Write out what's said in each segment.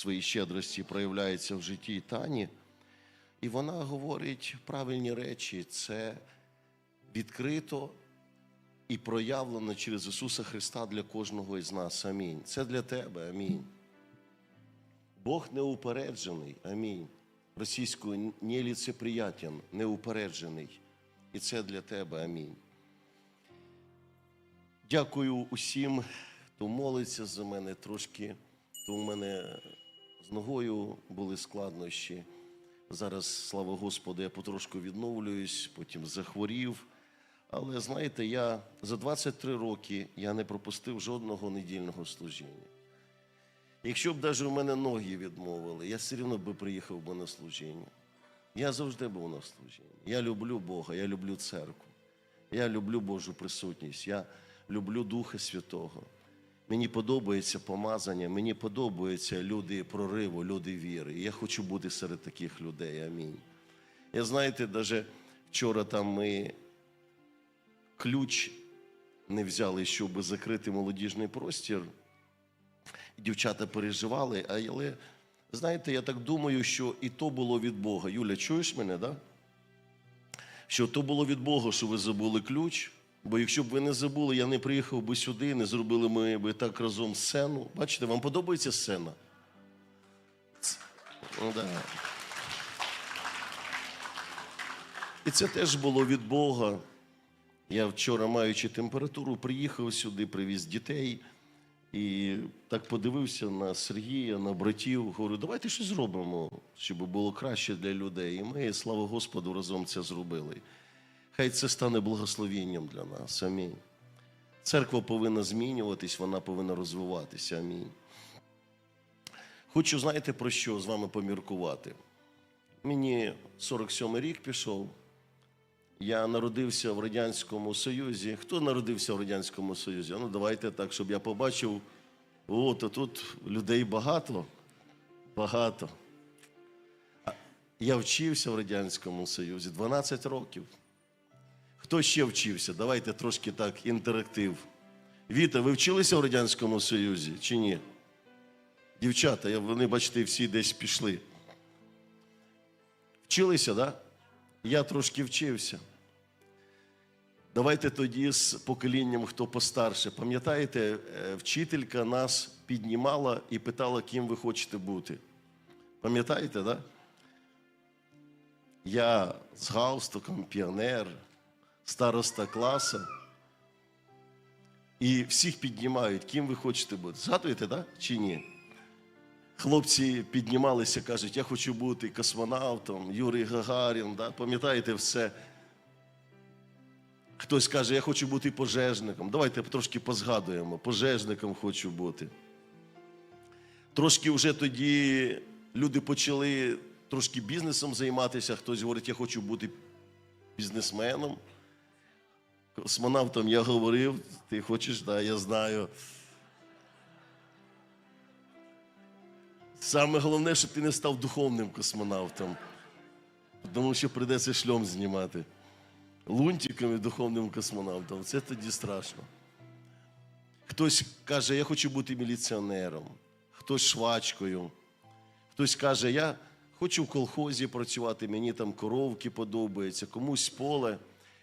своїй щедрості проявляється в житті Тані. І вона говорить правильні речі. Це відкрито і проявлено через Ісуса Христа для кожного із нас. Амінь. Це для тебе. Амінь. Бог неупереджений. Амінь. Російською неліцеприятен, неупереджений. І це для тебе. Амінь. Дякую усім, хто молиться за мене трошки. То у мене з ногою були складнощі. Зараз, слава Господу, я потрошку відновлююсь, потім захворів. Але знаєте, я за 23 роки я не пропустив жодного недільного служіння. Якщо б навіть у мене ноги відмовили, я все одно би приїхав би на служіння. Я завжди був на служінні. Я люблю Бога, я люблю церкву. Я люблю Божу присутність, я люблю Духа Святого. Мені подобається помазання, мені подобаються люди прориву, люди віри. Я хочу бути серед таких людей. Амінь. Я знаєте, навіть вчора там ми ключ не взяли, щоб закрити молодіжний простір. Дівчата переживали, але знаєте, я так думаю, що і то було від Бога. Юля, чуєш мене, да? Що то було від Бога, що ви забули ключ. Бо якщо б ви не забули, я не приїхав би сюди, не зробили ми би так разом сцену. Бачите, вам подобається сцена? Ну, да. І це теж було від Бога. Я вчора, маючи температуру, приїхав сюди, привіз дітей і так подивився на Сергія, на братів. Говорю, давайте щось зробимо, щоб було краще для людей. І ми, слава Господу, разом це зробили. Хай це стане благословенням для нас. Амінь. Церква повинна змінюватись, вона повинна розвиватися. Амінь. Хочу, знаєте, про що з вами поміркувати. Мені 47 рік пішов. Я народився в Радянському Союзі. Хто народився в Радянському Союзі? Ну, давайте так, щоб я побачив. О, то тут людей багато. Багато. Я вчився в Радянському Союзі 12 років. Хто ще вчився? Давайте трошки так інтерактив. Віта, ви вчилися в Радянському Союзі чи ні? Дівчата, вони, бачите, всі десь пішли. Вчилися? Да? Я трошки вчився. Давайте тоді з поколінням, хто постарше. Пам'ятаєте, е, вчителька нас піднімала і питала, ким ви хочете бути. Пам'ятаєте? Да? Я з галстуком, піонер, староста класу. І всіх піднімають, ким ви хочете бути. Згадуєте, так? Чи ні? Хлопці піднімалися, кажуть, я хочу бути космонавтом, Юрій Гагарін, да? пам'ятаєте все. Хтось каже, я хочу бути пожежником. Давайте трошки позгадуємо. Пожежником хочу бути. Трошки вже тоді люди почали трошки бізнесом займатися. Хтось говорить, я хочу бути бізнесменом. Космонавтом я говорив, ти хочеш, да, я знаю. Саме головне, щоб ти не став духовним космонавтом, тому що прийдеться шльом знімати. Лунтиком і духовним космонавтом. Це тоді страшно. Хтось каже, я хочу бути міліціонером, хтось швачкою, хтось каже, я хочу в колхозі працювати, мені там коровки подобаються, комусь поле.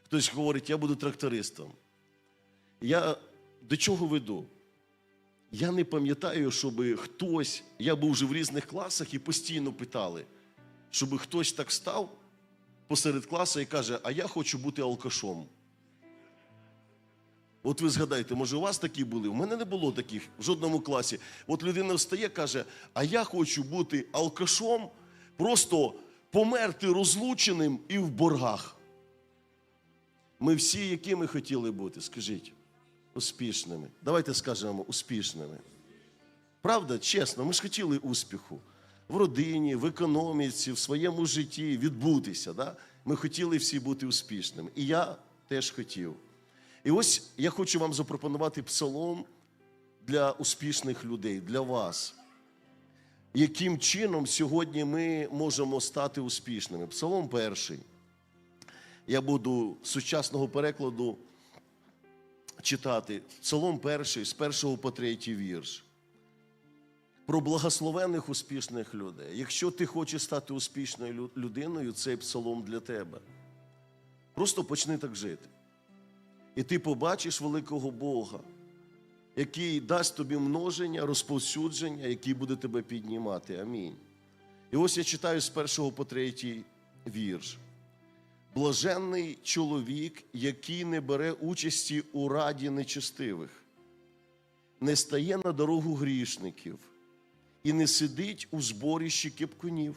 Хтось говорить, я буду трактористом. Я до чого веду? Я не пам'ятаю, щоб хтось, я був вже в різних класах і постійно питали, щоб хтось так став посеред класу і каже, а я хочу бути алкашом. От ви згадайте, може, у вас такі були? У мене не було таких в жодному класі. От людина встає, каже, а я хочу бути алкашом, просто померти розлученим і в боргах. Ми всі, якими хотіли бути, скажіть, успішними. Давайте скажемо успішними. Правда, чесно, ми ж хотіли успіху в родині, в економіці, в своєму житті відбутися. Да? Ми хотіли всі бути успішними. І я теж хотів. І ось я хочу вам запропонувати псалом для успішних людей, для вас. Яким чином сьогодні ми можемо стати успішними? Псалом перший. Я буду сучасного перекладу читати Псалом перший з першого по третій вірш. про благословених успішних людей. Якщо ти хочеш стати успішною людиною, цей псалом для тебе. Просто почни так жити. І ти побачиш великого Бога, який дасть тобі множення, розповсюдження, який буде тебе піднімати. Амінь. І ось я читаю з першого по третій вірш. Блаженний чоловік, який не бере участі у раді нечестивих, не стає на дорогу грішників і не сидить у зборищі кипкунів,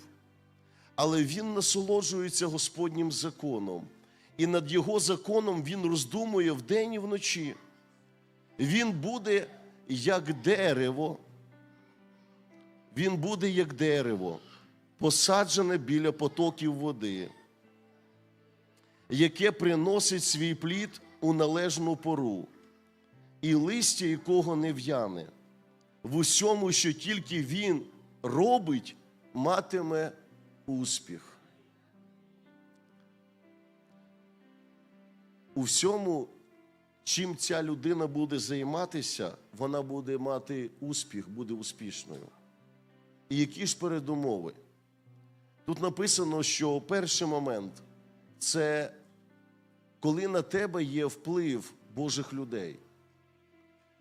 але він насолоджується Господнім законом, і над його законом він роздумує вдень і вночі. Він буде як дерево, він буде як дерево, посаджене біля потоків води, яке приносить свій плід у належну пору, і листя якого не в'яне. В усьому, що тільки він робить, матиме успіх. У всьому, чим ця людина буде займатися, вона буде мати успіх, буде успішною. І які ж передумови? Тут написано, що перший момент це коли на тебе є вплив Божих людей.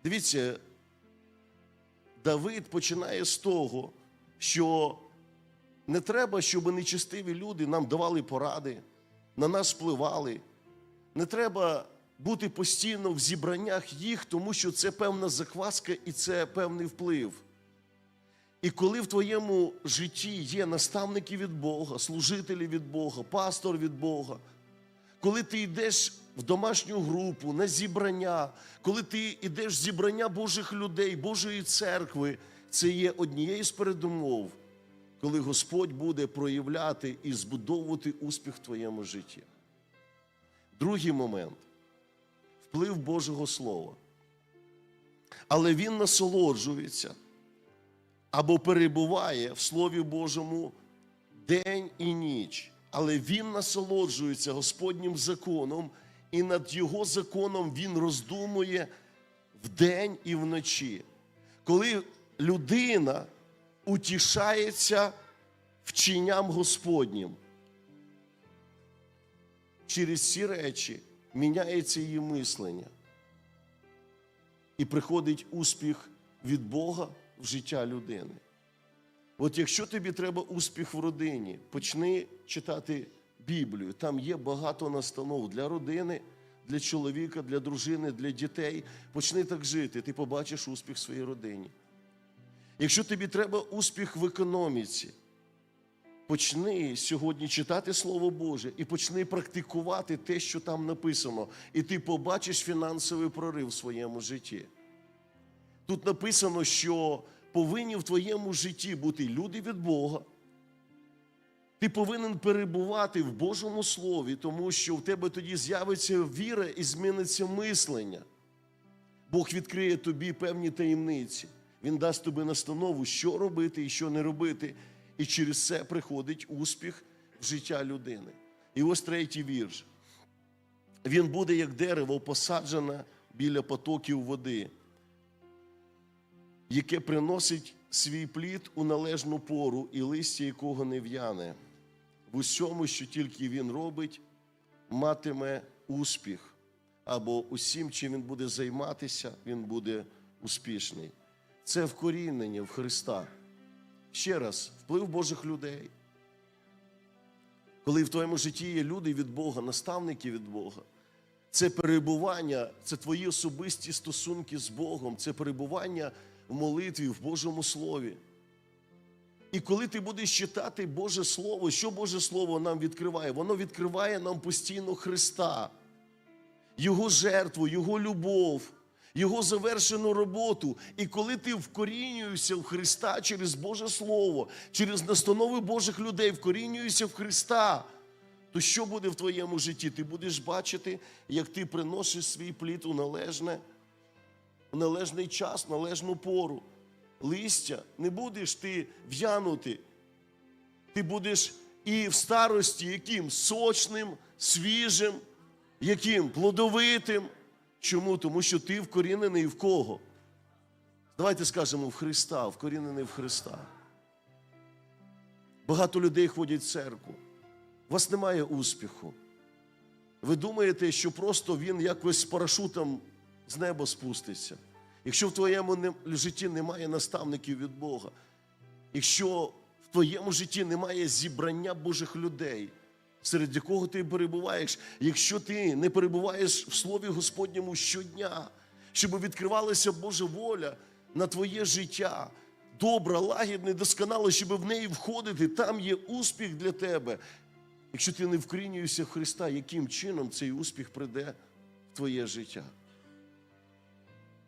Дивіться, Давид починає з того, що не треба, щоб нечестиві люди нам давали поради, на нас впливали. Не треба бути постійно в зібраннях їх, тому що це певна закваска і це певний вплив. І коли в твоєму житті є наставники від Бога, служителі від Бога, пастор від Бога, коли ти йдеш в домашню групу, на зібрання, коли ти йдеш в зібрання Божих людей, Божої церкви, це є однією з передумов, коли Господь буде проявляти і збудовувати успіх в твоєму житті. Другий момент вплив Божого Слова. Але він насолоджується або перебуває в Слові Божому день і ніч. Але він насолоджується Господнім законом, і над його законом він роздумує вдень і вночі. Коли людина утішається вченням Господнім, через ці речі міняється її мислення. І приходить успіх від Бога в життя людини. От якщо тобі треба успіх в родині, почни читати Біблію. Там є багато настанов для родини, для чоловіка, для дружини, для дітей. Почни так жити, ти побачиш успіх в своїй родині. Якщо тобі треба успіх в економіці, почни сьогодні читати Слово Боже і почни практикувати те, що там написано, і ти побачиш фінансовий прорив в своєму житті. Тут написано, що повинні в твоєму житті бути люди від Бога. Ти повинен перебувати в Божому Слові, тому що в тебе тоді з'явиться віра і зміниться мислення. Бог відкриє тобі певні таємниці. Він дасть тобі настанову, що робити і що не робити. І через це приходить успіх в життя людини. І ось третій вірш. Він буде як дерево, посаджене біля потоків води, яке приносить свій плід у належну пору, і листя якого не в'яне. В усьому, що тільки він робить, матиме успіх. Або усім, чим він буде займатися, він буде успішний. Це вкорінення в Христа. Ще раз, вплив Божих людей. Коли в твоєму житті є люди від Бога, наставники від Бога, це перебування, це твої особисті стосунки з Богом, це перебування в молитві, в Божому Слові. І коли ти будеш читати Боже Слово, що Боже Слово нам відкриває? Воно відкриває нам постійно Христа, Його жертву, Його любов, Його завершену роботу. І коли ти вкорінюєшся в Христа через Боже Слово, через настанови Божих людей, вкорінюєшся в Христа, то що буде в твоєму житті? Ти будеш бачити, як ти приносиш свій плід у належне, в належний час, належну пору. Листя, не будеш ти в'янути. Ти будеш і в старості яким сочним, свіжим, яким плодовитим. Чому? Тому що ти вкорінений в кого? Давайте скажемо в Христа, вкорінений в Христа. Багато людей ходять в церкву. У вас немає успіху. Ви думаєте, що просто він якось з парашутом з неба спуститься. Якщо в твоєму житті немає наставників від Бога, якщо в твоєму житті немає зібрання Божих людей, серед якого ти перебуваєш, якщо ти не перебуваєш в Слові Господньому щодня, щоб відкривалася Божа воля на твоє життя, добра, лагідна, досконала, щоб в неї входити, там є успіх для тебе. Якщо ти не вкорінюєшся в Христа, яким чином цей успіх прийде в твоє життя?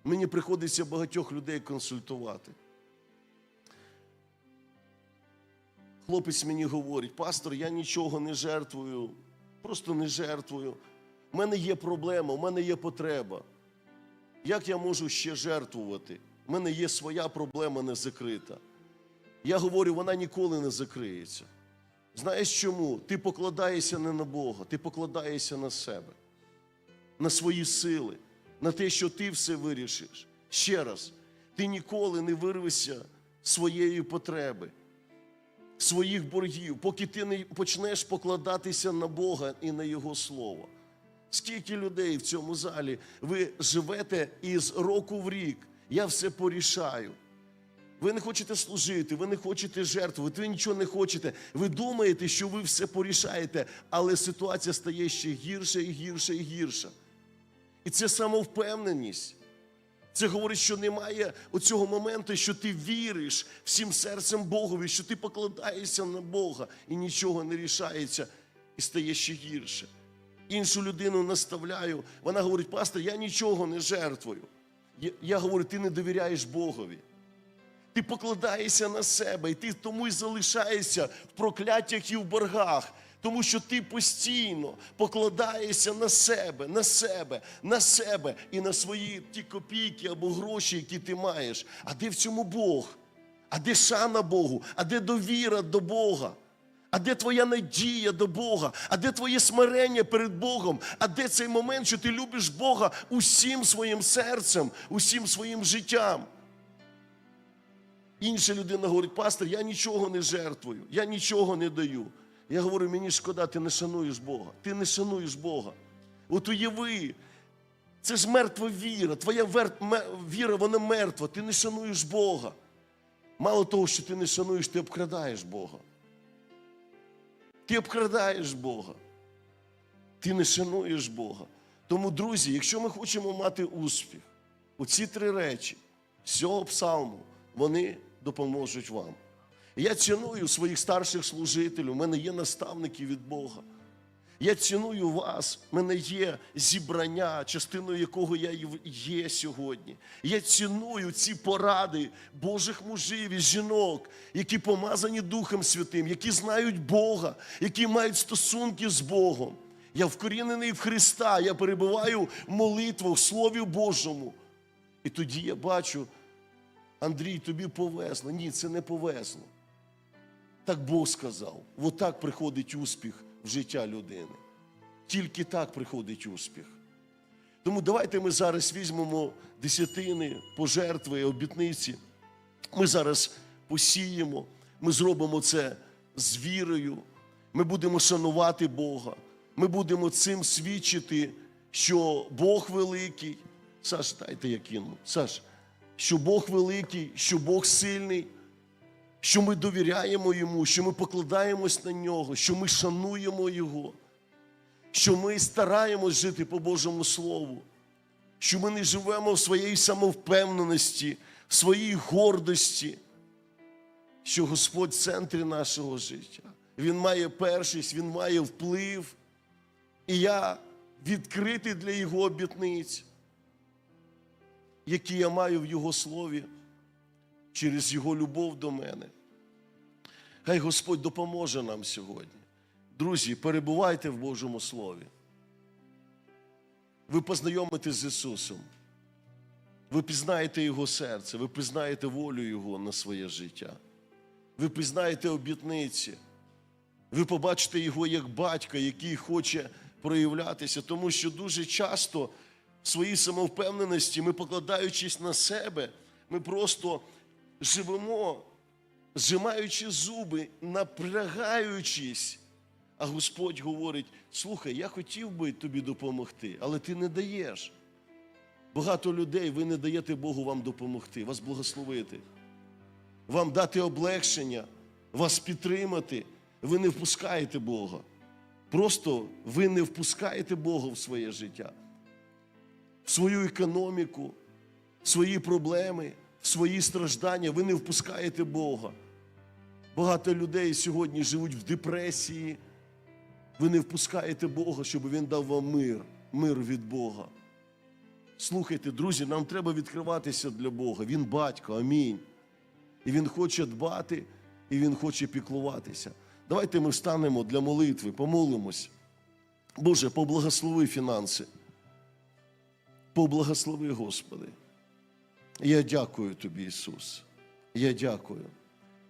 Мені приходиться багатьох людей консультувати. Хлопець мені говорить, пастор, я нічого не жертвую, просто не жертвую. У мене є проблема, у мене є потреба. Як я можу ще жертвувати? У мене є своя проблема не закрита. Я говорю, вона ніколи не закриється. Знаєш чому? Ти покладаєшся не на Бога, ти покладаєшся на себе, на свої сили, на те, що ти все вирішиш. Ще раз, ти ніколи не вирвешся своєї потреби, своїх боргів, поки ти не почнеш покладатися на Бога і на Його Слово. Скільки людей в цьому залі ви живете із року в рік? Я все порішаю. Ви не хочете служити, ви не хочете жертвувати, ви нічого не хочете. Ви думаєте, що ви все порішаєте, але ситуація стає ще гірша і гірша і гірша. І це самовпевненість. Це говорить, що немає оцього моменту, що ти віриш всім серцем Богові, що ти покладаєшся на Бога і нічого не рішається, і стає ще гірше. Іншу людину наставляю, вона говорить, пастор, я нічого не жертвую. Я, я говорю, ти не довіряєш Богові. Ти покладаєшся на себе, і ти тому й залишаєшся в прокляттях і в боргах, тому що ти постійно покладаєшся на себе, на себе, на себе і на свої ті копійки або гроші, які ти маєш. А де в цьому Бог? А де шана Богу? А де довіра до Бога? А де твоя надія до Бога? А де твоє смирення перед Богом? А де цей момент, що ти любиш Бога усім своїм серцем, усім своїм життям? Інша людина говорить, пастор, я нічого не жертвую, я нічого не даю. Я говорю, мені шкода, ти не шануєш Бога. Ти не шануєш Бога. От уяви, це ж мертва віра. Твоя віра, вона мертва. Ти не шануєш Бога. Мало того, що ти не шануєш, ти обкрадаєш Бога. Ти обкрадаєш Бога. Ти не шануєш Бога. Тому, друзі, якщо ми хочемо мати успіх, оці три речі з цього псалму, вони допоможуть вам. Я ціную своїх старших служителів, у мене є наставники від Бога. Я ціную вас, в мене є зібрання, частиною якого я є сьогодні. Я ціную ці поради Божих мужів і жінок, які помазані Духом Святим, які знають Бога, які мають стосунки з Богом. Я вкорінений в Христа, я перебуваю в молитвах, в Слові Божому. І тоді я бачу, Андрій, тобі повезло. Ні, це не повезло. Так Бог сказав. Отак приходить успіх в життя людини. Тільки так приходить успіх. Тому давайте ми зараз візьмемо десятини, пожертви, обітниці. Ми зараз посіємо, ми зробимо це з вірою. Ми будемо шанувати Бога. Ми будемо цим свідчити, що Бог великий. Саш, дайте я кину. Саш, що Бог великий, що Бог сильний що ми довіряємо йому, що ми покладаємось на нього, що ми шануємо Його, що ми стараємось жити по Божому Слову, що ми не живемо в своїй самовпевненості, в своїй гордості, що Господь в центрі нашого життя. Він має першість, Він має вплив. І я відкритий для Його обітниць, які я маю в Його слові через Його любов до мене. Хай Господь допоможе нам сьогодні. Друзі, перебувайте в Божому Слові. Ви познайомитесь з Ісусом. Ви пізнаєте Його серце, ви пізнаєте волю Його на своє життя. Ви пізнаєте обітниці. Ви побачите Його як батька, який хоче проявлятися, тому що дуже часто в своїй самовпевненості ми, покладаючись на себе, Ми просто живемо, зжимаючи зуби, напрягаючись. А Господь говорить: слухай, я хотів би тобі допомогти, але ти не даєш. Багато людей ви не даєте Богу вам допомогти, вас благословити, вам дати облегшення, вас підтримати. Ви не впускаєте Бога. Просто ви не впускаєте Бога в своє життя, в свою економіку, в свої проблеми, свої страждання. Ви не впускаєте Бога. Багато людей сьогодні живуть в депресії. Ви не впускаєте Бога, щоб Він дав вам мир, мир від Бога. Слухайте, друзі, нам треба відкриватися для Бога. Він батько, амінь. І Він хоче дбати, і Він хоче піклуватися. Давайте ми встанемо для молитви, помолимось. Боже, поблагослови фінанси. Поблагослови, Господи. Я дякую Тобі, Ісус. Я дякую.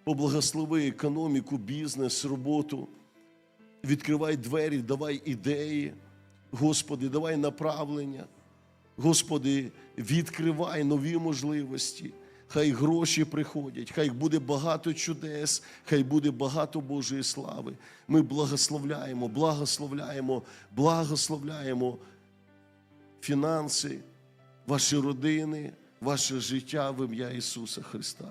Поблагослови економіку, бізнес, роботу. Відкривай двері, давай ідеї. Господи, давай направлення. Господи, відкривай нові можливості. Хай гроші приходять, хай буде багато чудес, хай буде багато Божої слави. Ми благословляємо, благословляємо, благословляємо фінанси, ваші родини, ваше життя в ім'я Ісуса Христа.